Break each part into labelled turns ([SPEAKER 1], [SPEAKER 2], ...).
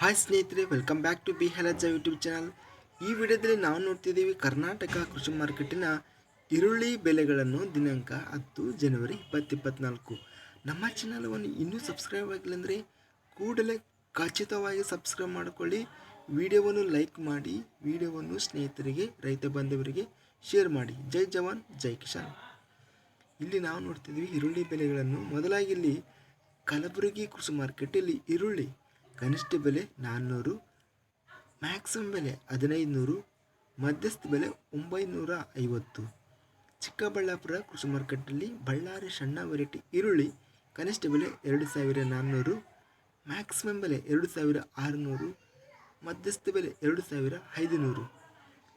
[SPEAKER 1] Hi ಸ್ನೇಹಿತರೆ welcome back to B ಹೆಲಜ್ಜ YouTube channel ಈ ವಿಡಿಯೋದಲ್ಲಿ ನಾವು ನೋಡ್ತಿದ್ದೀವಿ ಕರ್ನಾಟಕ ಕೃಷಿ ಮಾರ್ಕೆಟಿನ ಈರುಳ್ಳಿ ಬೆಲೆಗಳನ್ನು ದಿನಾಂಕ ಹತ್ತು ಜನವರಿ ಇಪ್ಪತ್ತಿಪ್ಪತ್ನಾಲ್ಕು. ನಮ್ಮ ಚಾನಲವನ್ನು ಇನ್ನೂ ಸಬ್ಸ್ಕ್ರೈಬ್ ಆಗಿಲ್ಲ ಅಂದರೆ ಕೂಡಲೇ ಖಚಿತವಾಗಿ ಸಬ್ಸ್ಕ್ರೈಬ್ ಮಾಡಿಕೊಳ್ಳಿ. ವಿಡಿಯೋವನ್ನು ಲೈಕ್ ಮಾಡಿ, ವಿಡಿಯೋವನ್ನು ಸ್ನೇಹಿತರಿಗೆ, ರೈತ ಬಾಂಧವರಿಗೆ ಶೇರ್ ಮಾಡಿ. ಜೈ ಜವಾನ್, ಜೈ ಕಿಶಾನ್ ಇಲ್ಲಿ ನಾವು ನೋಡ್ತಿದ್ದೀವಿ ಈರುಳ್ಳಿ ಬೆಲೆಗಳನ್ನು. ಮೊದಲಾಗಿ ಇಲ್ಲಿ ಕಲಬುರಗಿ ಕೃಷಿ ಮಾರ್ಕೆಟಲ್ಲಿ ಈರುಳ್ಳಿ ಕನಿಷ್ಠ ಬೆಲೆ ನಾನ್ನೂರು ಮ್ಯಾಕ್ಸಿಮಮ್ ಬೆಲೆ ಹದಿನೈದು ನೂರು ಮಧ್ಯಸ್ಥ ಬೆಲೆ ಒಂಬೈನೂರ ಐವತ್ತು. ಚಿಕ್ಕಬಳ್ಳಾಪುರ ಕೃಷಿ ಮಾರ್ಕೆಟಲ್ಲಿ ಬಳ್ಳಾರಿ ಸಣ್ಣ ವೆರೈಟಿ ಈರುಳ್ಳಿ ಕನಿಷ್ಠ ಬೆಲೆ ಎರಡು ಸಾವಿರ ನಾನ್ನೂರು ಮ್ಯಾಕ್ಸಿಮಮ್ ಬೆಲೆ ಎರಡು ಸಾವಿರ ಆರುನೂರು, ಮಧ್ಯಸ್ಥ ಬೆಲೆ ಎರಡು ಸಾವಿರ ಐದುನೂರು.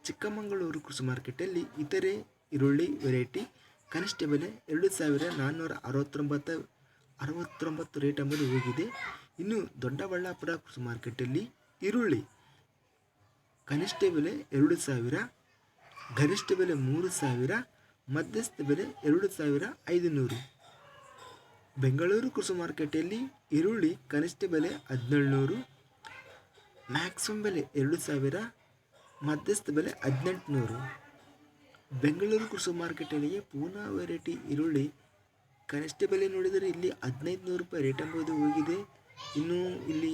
[SPEAKER 1] ಚಿಕ್ಕಮಗಳೂರು ಕೃಷಿ ಮಾರ್ಕೆಟಲ್ಲಿ ಇತರೆ ಈರುಳ್ಳಿ ವೆರೈಟಿ ಕನಿಷ್ಠ ಬೆಲೆ ಎರಡು ಸಾವಿರ ನಾನ್ನೂರ ಅರವತ್ತೊಂಬತ್ತು ಅರವತ್ತೊಂಬತ್ತು ರೇಟ್ ಎಂಬುದು ಹೋಗಿದೆ. ಇನ್ನು ದೊಡ್ಡಬಳ್ಳಾಪುರ ಕೃಷಿ ಮಾರ್ಕೆಟಲ್ಲಿ ಈರುಳ್ಳಿ ಕನಿಷ್ಠ ಬೆಲೆ ಎರಡು ಸಾವಿರ, ಗರಿಷ್ಠ ಬೆಲೆ ಮೂರು ಸಾವಿರ, ಮಧ್ಯಸ್ಥ ಬೆಲೆ ಎರಡು ಸಾವಿರ ಐದುನೂರು. ಬೆಂಗಳೂರು ಕೃಷಿ ಮಾರ್ಕೆಟಲ್ಲಿ ಈರುಳ್ಳಿ ಕನಿಷ್ಠ ಬೆಲೆ ಹದಿನೇಳುನೂರು, ಮ್ಯಾಕ್ಸಿಮಮ್ ಬೆಲೆ ಎರಡು ಸಾವಿರ, ಮಧ್ಯಸ್ಥ ಬೆಲೆ ಹದಿನೆಂಟುನೂರು. ಬೆಂಗಳೂರು ಕೃಷಿ ಮಾರ್ಕೆಟಲ್ಲಿಗೆ ಪೂನಾ ವೆರೈಟಿ ಈರುಳ್ಳಿ ಕನಿಷ್ಠ ಬೆಲೆ ನೋಡಿದರೆ ಇಲ್ಲಿ ಹದಿನೈದು ನೂರು ರೂಪಾಯಿ ರೇಟ್ ಎಂಬುದು ಹೋಗಿದೆ. ಇನ್ನು ಇಲ್ಲಿ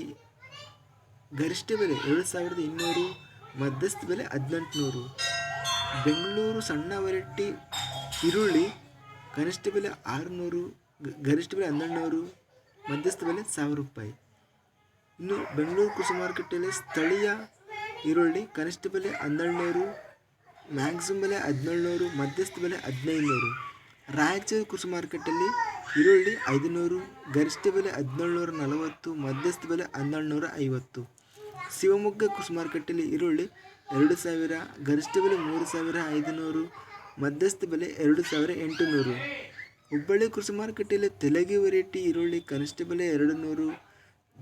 [SPEAKER 1] ಗರಿಷ್ಠ ಬೆಲೆ ಎರಡು ಸಾವಿರದ ಇನ್ನೂರು, ಮಧ್ಯಸ್ಥ ಬೆಲೆ ಹದಿನೆಂಟುನೂರು. ಬೆಂಗಳೂರು ಸಣ್ಣ ವೆರೈಟಿ ಈರುಳ್ಳಿ ಕನಿಷ್ಠ ಬೆಲೆ ಆರುನೂರು ಗರಿಷ್ಠ ಬೆಲೆ ಹನ್ನೆರಡುನೂರು, ಮಧ್ಯಸ್ಥ ಬೆಲೆ ಸಾವಿರ ರೂಪಾಯಿ. ಇನ್ನು ಬೆಂಗಳೂರು ಕೃಷಿ ಮಾರುಕಟ್ಟೆಯಲ್ಲಿ ಸ್ಥಳೀಯ ಈರುಳ್ಳಿ ಕನಿಷ್ಠ ಬೆಲೆ ಹನ್ನೆರಡುನೂರು ಮ್ಯಾಕ್ಸಿಮಮ್ ಬೆಲೆ ಹದಿನೇಳುನೂರು, ಮಧ್ಯಸ್ಥ ಬೆಲೆ ಹದಿನೈದುನೂರು. ರಾಯಚೂರು ಕೃಷಿ ಮಾರ್ಕೆಟಲ್ಲಿ ಈರುಳ್ಳಿ ಐದುನೂರು, ಗರಿಷ್ಠ ಬೆಲೆ ಹದಿನೇಳುನೂರ ನಲವತ್ತು, ಮಧ್ಯಸ್ಥ ಬೆಲೆ ಹನ್ನೆರಡುನೂರ ಐವತ್ತು. ಶಿವಮೊಗ್ಗ ಕೃಷಿ ಮಾರುಕಟ್ಟೆಯಲ್ಲಿ ಈರುಳ್ಳಿ ಎರಡು ಸಾವಿರ, ಗರಿಷ್ಠ ಬೆಲೆ ಮೂರು ಸಾವಿರ ಐದುನೂರು, ಮಧ್ಯಸ್ಥ ಬೆಲೆ ಎರಡು ಸಾವಿರ ಎಂಟುನೂರು. ಹುಬ್ಬಳ್ಳಿ ಕೃಷಿ ಮಾರುಕಟ್ಟೆಯಲ್ಲಿ ತೆಲಗಿ ವೆರೈಟಿ ಈರುಳ್ಳಿ ಕನಿಷ್ಠ ಬೆಲೆ ಎರಡು ನೂರು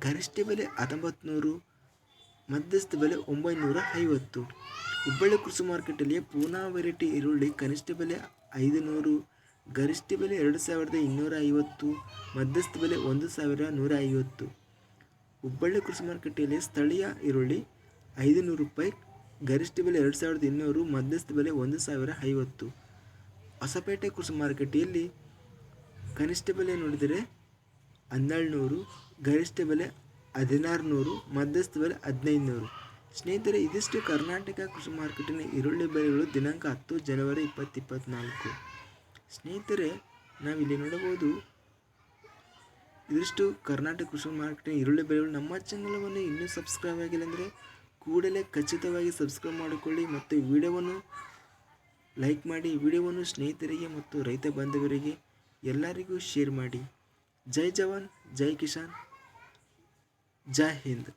[SPEAKER 1] ಗರಿಷ್ಠ ಬೆಲೆ ಹತ್ತೊಂಬತ್ತು ನೂರು ಮಧ್ಯಸ್ಥ ಬೆಲೆ ಒಂಬೈನೂರ ಐವತ್ತು. ಹುಬ್ಬಳ್ಳಿ ಕೃಷಿ ಮಾರುಕಟ್ಟೆಯಲ್ಲಿ ಪೂನಾ ವೆರೈಟಿ ಈರುಳ್ಳಿ ಕನಿಷ್ಠ ಬೆಲೆ ಐದು ನೂರು ಗರಿಷ್ಠ ಬೆಲೆ ಎರಡು ಸಾವಿರದ ಇನ್ನೂರ ಐವತ್ತು, ಮಧ್ಯಸ್ಥ ಬೆಲೆ ಒಂದು ಸಾವಿರ ನೂರ ಐವತ್ತು. ಹುಬ್ಬಳ್ಳಿ ಕೃಷಿ ಮಾರುಕಟ್ಟೆಯಲ್ಲಿ ಸ್ಥಳೀಯ ಈರುಳ್ಳಿ ಐದು ನೂರು ರೂಪಾಯಿ, ಗರಿಷ್ಠ ಬೆಲೆ ಎರಡು ಸಾವಿರದ ಇನ್ನೂರು, ಮಧ್ಯಸ್ಥ ಬೆಲೆ ಒಂದು ಸಾವಿರ ಐವತ್ತು. ಹೊಸಪೇಟೆ ಕೃಷಿ ಮಾರುಕಟ್ಟೆಯಲ್ಲಿ ಕನಿಷ್ಠ ಬೆಲೆ ನೋಡಿದರೆ ಹನ್ನೆರಡು ನೂರು ಗರಿಷ್ಠ ಬೆಲೆ ಹದಿನಾರು ನೂರು ಮಧ್ಯಸ್ಥ ಬೆಲೆ ಹದಿನೈದು ನೂರು ಸ್ನೇಹಿತರೆ, ಇದಿಷ್ಟು ಕರ್ನಾಟಕ ಕೃಷಿ ಮಾರುಕಟ್ಟೆಯ ಈರುಳ್ಳಿ ಬೆಲೆಗಳು ದಿನಾಂಕ ಹತ್ತು ಜನವರಿ ಇಪ್ಪತ್ತಿಪ್ಪತ್ನಾಲ್ಕು ಸ್ನೇಹಿತರೆ, ನಾವಿಲ್ಲಿ ನೋಡಬಹುದು ಇದಿಷ್ಟು ಕರ್ನಾಟಕ ಕೃಷಿ ಮಾರ್ಕೆಟಿನ ಈರುಳ್ಳಿ ಬೆಲೆಗಳು ನಮ್ಮ ಚಾನಲವನ್ನು ಇನ್ನೂ ಸಬ್ಸ್ಕ್ರೈಬ್ ಆಗಿಲ್ಲ ಅಂದರೆ ಕೂಡಲೇ ಖಚಿತವಾಗಿ ಸಬ್ಸ್ಕ್ರೈಬ್ ಮಾಡಿಕೊಳ್ಳಿ ಮತ್ತು ವಿಡಿಯೋವನ್ನು ಲೈಕ್ ಮಾಡಿ ವಿಡಿಯೋವನ್ನು ಸ್ನೇಹಿತರಿಗೆ ಮತ್ತು ರೈತ ಬಾಂಧವರಿಗೆ ಎಲ್ಲರಿಗೂ ಶೇರ್ ಮಾಡಿ. ಜೈ ಜವಾನ್, ಜೈ ಕಿಸಾನ್, ಜೈ ಹಿಂದ್.